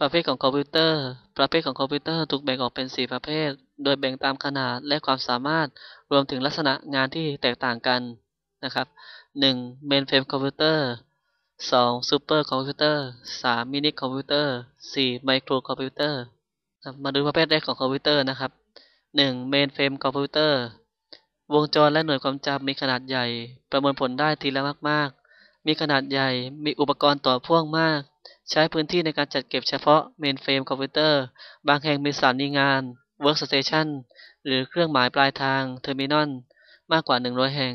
ประเภทของคอมพิวเตอร์ ประเภทของคอมพิวเตอร์ถูกแบ่งออกเป็น 4 ประเภท โดยแบ่งตามขนาดและความสามารถ รวมถึงลักษณะงานที่แตกต่างกันนะครับ 1. Mainframe คอมพิวเตอร์ 2. Super คอมพิวเตอร์ 3. Mini คอมพิวเตอร์ 4. Micro คอมพิวเตอร์ มาดูประเภทแรกของคอมพิวเตอร์นะครับ 1. Mainframe คอมพิวเตอร์ วงจรและหน่วยความจำมีขนาดใหญ่ ประมวลผลได้ทีละมากๆ มีขนาดใหญ่ มีอุปกรณ์ต่อพ่วงมาก ใช้พื้นที่ในการจัดเก็บเฉพาะ Mainframe คอมพิวเตอร์ บางแห่งมีสถานีงาน Workstation หรือเครื่องหมายปลายทาง Terminal มากกว่า 100 แห่ง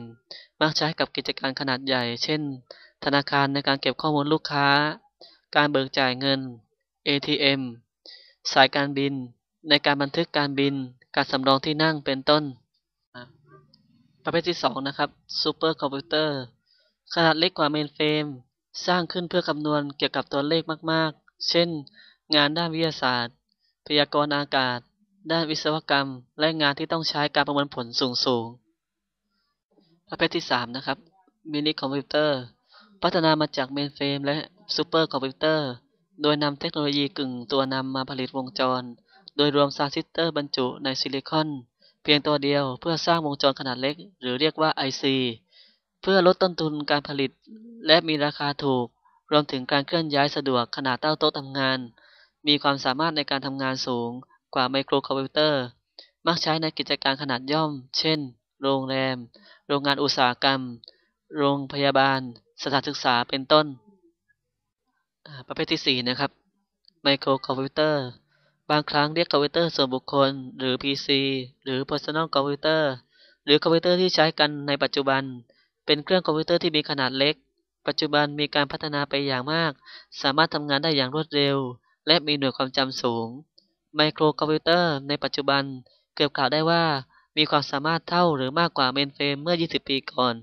มักใช้กับกิจการขนาดใหญ่ เช่น ธนาคารในการเก็บข้อมูลลูกค้า การเบิกจ่ายเงิน ATM สายการบิน ในการบันทึกการบิน การสำรองที่นั่งเป็นต้น ประเภทที่ 2 นะครับ Super คอมพิวเตอร์ ขนาดเล็กกว่าเมนเฟรมสร้างขึ้นเพื่อคำนวณเกี่ยวกับตัวเลขมากๆ เช่น งานด้านวิทยาศาสตร์ พยากรณ์อากาศ ด้านวิศวกรรม และงานที่ต้องใช้การประเมวลผลสูงๆ ประเภทที่ 3 นะครับ มินิคอมพิวเตอร์ พัฒนามาจากเมนเฟรมและซูเปอร์คอมพิวเตอร์ โดยนำเทคโนโลยีกึ่งตัวนำมาผลิตวงจร โดยรวมทรานซิสเตอร์บรรจุในซิลิคอน เพียงตัวเดียวเพื่อสร้างวงจรขนาดเล็ก หรือเรียกว่า IC เพื่อลดต้นทุนการผลิต และมีราคาถูก รวมถึงการเคลื่อนย้ายสะดวกขนาดเต้าโต๊ะทำงาน มีความสามารถในการทำงานสูงกว่าไมโครคอมพิวเตอร์ มักใช้ในกิจการขนาดย่อม เช่น โรงแรม โรงงานอุตสาหกรรม โรงพยาบาล สถานศึกษา เป็นต้น ประเภทที่ 4 นะครับ ไมโครคอมพิวเตอร์ บางครั้งเรียกคอมพิวเตอร์ส่วนบุคคล หรือ PC หรือ Personal Computer หรือคอมพิวเตอร์ที่ใช้กันในปัจจุบัน เป็นเครื่องคอมพิวเตอร์ที่มีขนาดเล็ก ปัจจุบันมีการพัฒนาไปอย่างมาก สามารถทำงานได้อย่างรวดเร็ว และมีหน่วยความจำสูง ไมโครคอมพิวเตอร์ในปัจจุบันเกือบกล่าวได้ว่ามีความสามารถเท่าหรือมากกว่าเมนเฟรมเมื่อ 20 ปีก่อน